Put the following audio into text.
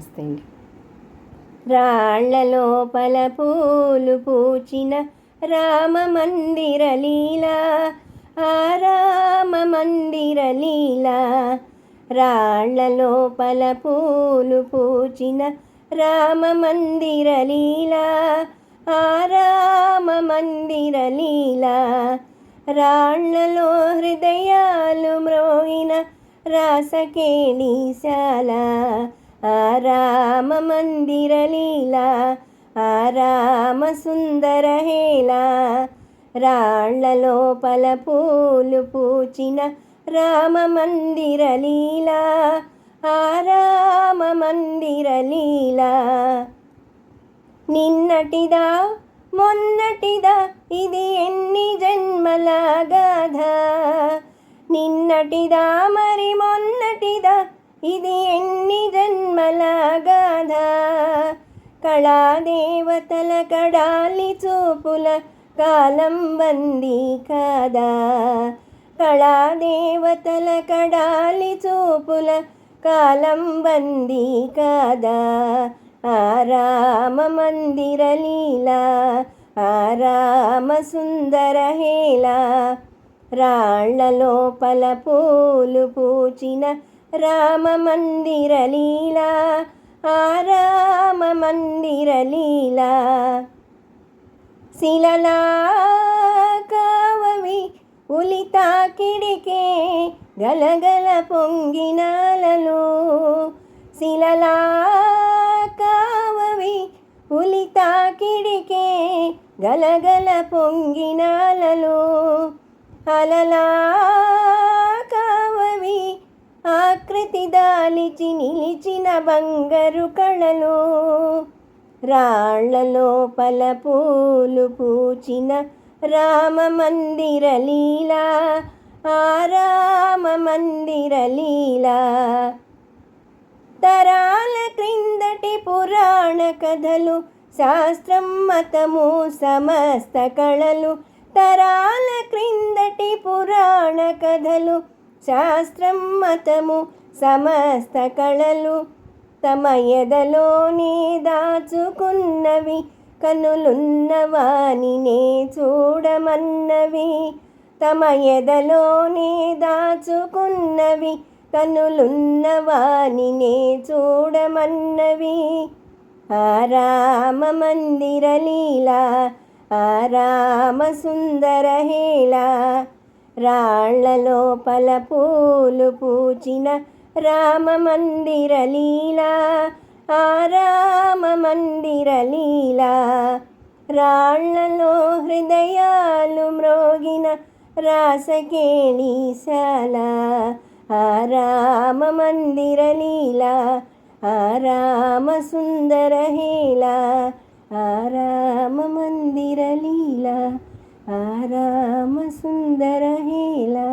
నమస్తే అండి రాళ్ళ లోపల పూలు పూచిన రామ మందిర లీలా ఆ రామ మందిర లీలా. రాళ్ళ లోపల పూలు పూచిన రామ మందిర లీలా ఆ రామ మందిర లీలా. రాళ్ళలో హృదయాలు మ్రోగిన రాసకేళీశాల ఆ రామ మందిర లీలా ఆ రామ సుందర హేలా రాళ్ళ లోపల పూలు పూచిన రామ మందిర లీలా ఆ రామ మందిర లీలా. నిన్నటిదా మొన్నటిదా ఇది ఎన్ని జన్మల గాథ. నిన్నటిదా మరి మొన్నటిదా ఇది ఎన్ని జన్మల గాథ కళాదేవతల కడాలి చూపుల కాలం వంది కాదా. కళాదేవతల కడాలి చూపుల కాలం బందీ కాదా. ఆ రామ మందిర లీలా ఆ రామ సుందర హేలా రాళ్ళ లోపల పూలు పూచిన రామ మందిర లీలా ఆ రామ మందిర లీలా. శిలలా కావవి ఉలితా కిడికే గలగల పొంగినాలలో. శిలలా కావవి ఉలితా కిడికే గలగల పొంగినాలలో. అలలా ఆకృతి దాలిచి నిలిచిన బంగారు కళలో రాళ్ళ లోపల పూలు పూచిన రామ మందిర లీలా ఆ రామ మందిర లీలా. తరాల క్రిందటి పురాణ కథలు శాస్త్రం మతము సమస్త కళలు తరాల క్రిందటి పురాణ కథలు శాస్త్రం మతము సమస్త కళలు తమ ఎదలోనే దాచుకున్నవి. కనులున్న వానినే చూడమన్నవి. తమ ఎదలోనే దాచుకున్నవి. కనులున్న వానినే చూడమన్నవి. ఆ రామ మందిర లీలా ఆ రామ సుందర హేలా రాళ్ళ లోపల పూలు పూచిన రామ మందిర లీలా. ఆ రామ మందిర లీలా. రాళ్ళలో హృదయాలు మ్రోగిన రాసకేళీశాల ఆ రామ మందిర లీలా ఆ రామ సుందర హేళ. ఆ రామ మందిర లీలా. आराम सुंदर हेला।